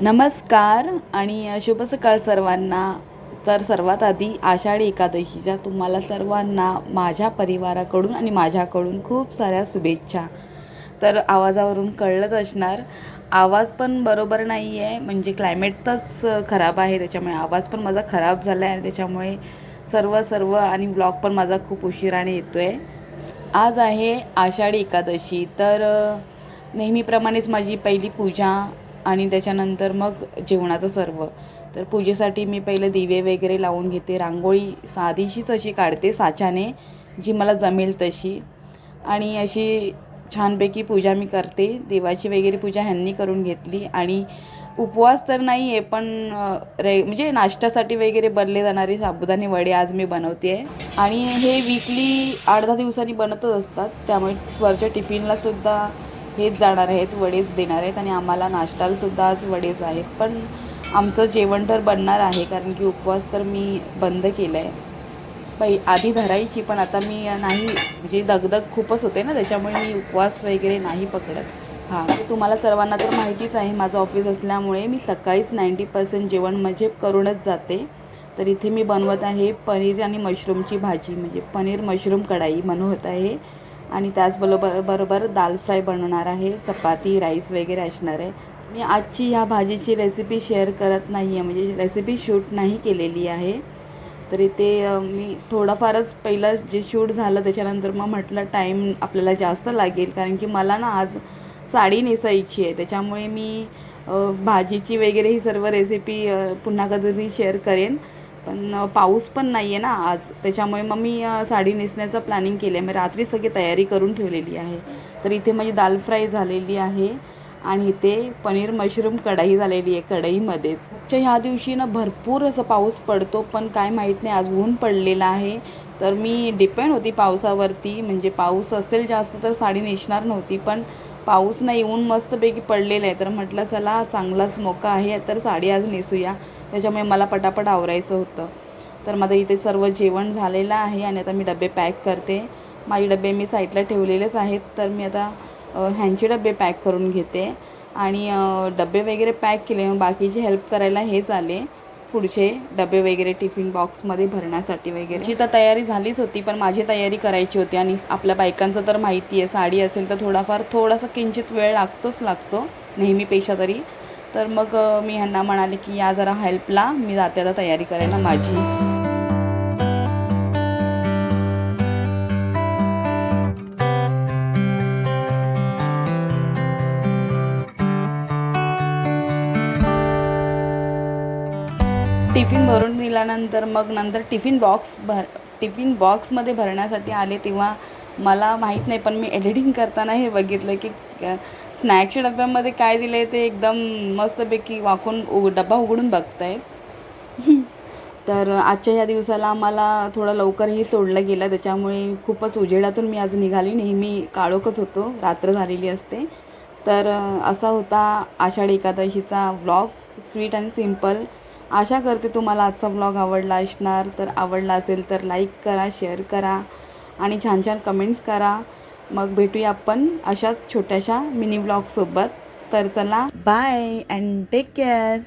नमस्कार आणि शुभ सकाळ सर्वांना. तर सर्वात आधी आषाढी एकादशीच्या तुम्हाला सर्वांना माझ्या परिवाराकडून आणि माझ्याकडून खूप साऱ्या शुभेच्छा. तर आवाजावरून कळलंच असणार. आवाज पण बरोबर नाही आहे म्हणजे क्लायमेटच खराब आहे त्याच्यामुळे आवाज पण माझा खराब झाला आहे आणि त्याच्यामुळे सर्व सर्व आणि ब्लॉग पण माझा खूप उशिराने येतो आहे आज आहे आषाढी एकादशी तर नेहमीप्रमाणेच माझी पहिली पूजा आणि त्याच्यानंतर मग जेवणाचं सर्व. तर पूजेसाठी मी पहिलं दिवे वगैरे लावून घेते. रांगोळी साधीशीच अशी काढते साच्याने जी मला जमेल तशी. आणि अशी छानपैकी पूजा मी करते. देवाची वगैरे पूजा ह्यांनी करून घेतली. आणि उपवास तर नाही आहे पण रे म्हणजे नाश्त्यासाठी वगैरे बनले जाणारे साबुदाणे वडे आज मी बनवते. आहे आणि हे वीकली आठ दहा दिवसांनी बनतच असतात. त्यामुळे वरच्या टिफिनलासुद्धा हेच जाणार आहेत वडेच देणार आहेत आणि आम्हाला नाश्तालासुद्धा आज वडेच आहेत. पण आमचं जेवण तर बनणार आहे कारण की उपवास तर मी बंद केलं आहे पै आधी धरायची पण आता मी नाही म्हणजे दगदग खूपच होते ना त्याच्यामुळे मी उपवास वगैरे नाही पकडत. हां तुम्हाला सर्वांना तर माहितीच आहे माझं ऑफिस असल्यामुळे मी सकाळीच नाईंटी पर्सेंट जेवण म्हणजे करूनच जाते. तर इथे मी बनवत आहे पनीर आणि मशरूमची भाजी म्हणजे पनीर मशरूम कढाई बनवत आहे. आणि त्याचबरोबर बरोबर दाल फ्राय बनवणार आहे चपाती राईस वगैरे असणार आहे. मी आजची ह्या भाजीची रेसिपी शेअर करत नाही आहे म्हणजे रेसिपी शूट नाही केलेली आहे. तर इथे मी थोडंफारच पहिलं जे शूट झालं त्याच्यानंतर मग म्हटलं टाईम आपल्याला जास्त लागेल. कारण की मला ना आज साडी नेसायची आहे. त्याच्यामुळे मी भाजीची वगैरे ही सर्व रेसिपी पुन्हा कधी शेअर करेन. पण पाऊस पण नाही आहे ना आज. त्याच्यामुळे मग मी साडी नेसण्याचं प्लॅनिंग केलं आहे मी रात्री सगळी तयारी करून ठेवलेली आहे. तर इथे माझी दाल फ्राय झालेली आहे आणि इथे पनीर मशरूम कढाई झालेली आहे कढईमध्येच. च्या ह्या दिवशी ना भरपूर असं पाऊस पडतो पण काय माहीत नाही आज ऊन पडलेलं आहे. तर मी डिपेंड होती पावसावरती. म्हणजे पाऊस असेल जास्त तर साडी नेसणार नव्हती पण पाऊस नाही ऊन मस्तपैकी पडलेलं आहे. तर म्हटलं चला चांगलाच मोका आहे. तर साडी आज नेसूया. त्याच्यामुळे मला पटापट आवरायचं होतं. तर माझं इथे सर्व जेवण झालेलं आहे आणि आता मी डबे पॅक करते. माझे डबे मी साईडला ठेवलेलेच आहेत. तर मी आता ह्यांचे डबे पॅक करून घेते. आणि डबे वगैरे पॅक केले मग बाकीचे हेल्प करायला हेच आले. पुढचे डबे वगैरे टिफिन बॉक्समध्ये भरण्यासाठी वगैरे. जी तर तयारी झालीच होती पण माझी तयारी करायची होती. आणि आपल्या बायकांचं तर माहिती आहे साडी असेल तर थोडाफार थोडासा किंचित वेळ लागतोच लागतो. नेहमीपेक्षा तरी. तर मग मी ह्यांना म्हणाले की या जरा हेल्पला मी जाते आता तयारी करायला माझी. टिफिन भरून दिल्यानंतर मग नंतर टिफिन बॉक्स भर टिफिन बॉक्समध्ये भरण्यासाठी आले तेव्हा मला माहीत नाही पण मी एडिटिंग करताना हे बघितलं की स्नॅक्सच्या डब्यामध्ये काय दिलं आहे ते एकदम मस्तपैकी वाकून उग डबा उघडून बघतायत. तर आजच्या ह्या दिवसाला आम्हाला थोडं लवकरही सोडलं गेलं त्याच्यामुळे खूपच उजेडातून मी आज निघाली. नेहमी काळोखच होतो रात्र झालेली असते. तर असा होता आषाढी एकादशीचा व्लॉग स्वीट आणि सिंपल आशा करते तुम्हाला आजचा व्लॉग आवडला असणार. तर आवडला असेल तर लाईक करा शेअर करा आणि छान छान कमेंट्स करा. मग भेटूया आपण अशाच छोट्याशा मिनी व्लॉगसोबत तर चला बाय अँड टेक केअर